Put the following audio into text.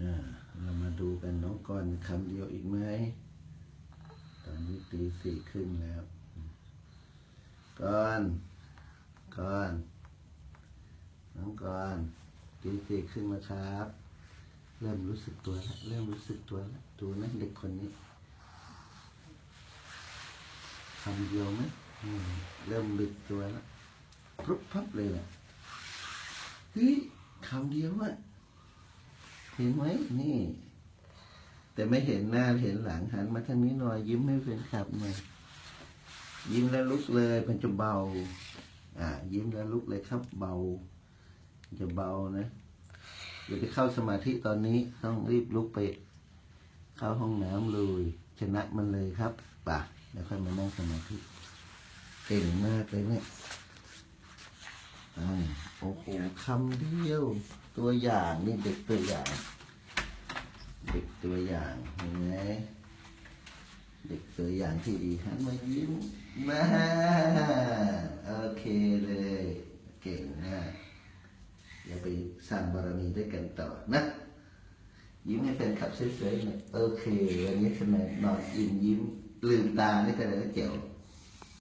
นะเรามาดูกันน้องก่อนคำเดียวอีกไหม ตอนนี้ตีสี่ครึ่งแล้ว ก่อน ก่อน น้องก่อนตีสี่ครึ่งแล้วครับ เริ่มรู้สึกตัวแล้ว เริ่มรู้สึกตัวแล้ว ดูนะเด็กคนนี้คำเดียวไหมมเริ่มลึกตัวแล้วพรุบพับเลยแหละเฮ้ยคำเดียวอะ เห็นไหมนี่ แต่ไม่เห็นหน้าเห็นหลังหันมาทางนี้หน่อยยิ้มให้เป็นขับหน่อยยิ้มแล้วลุกเลยมันจะเบา อ่า ยิ้มแล้วลุกเลยครับเบา จะเบานะอย่าไปเข้าสมาธิตอนนี้ต้องรีบลุกไป เข้าห้องน้ำเลย ชนะมันเลยครับป่ะแล้วค่อยมานั่งสมาธิเก่งมากเลยเนี่ยอ่าโอ้โหคำเดียว ตัวอย่างนี่เด็กตัวอย่าง เด็กตัวอย่างเห็นไหมเด็กตัวอย่างที่ดีหันมายิ้มมาโอเคเลย เก่งมากอย่าไปสร้างบารมีด้วยกันต่อนะยิ้มให้แฟนคลับสวยๆหน่อยโอเควันนี้คะแนนนอนอิ่มยิ้มลืมตาได้คะแนนเจ๋ว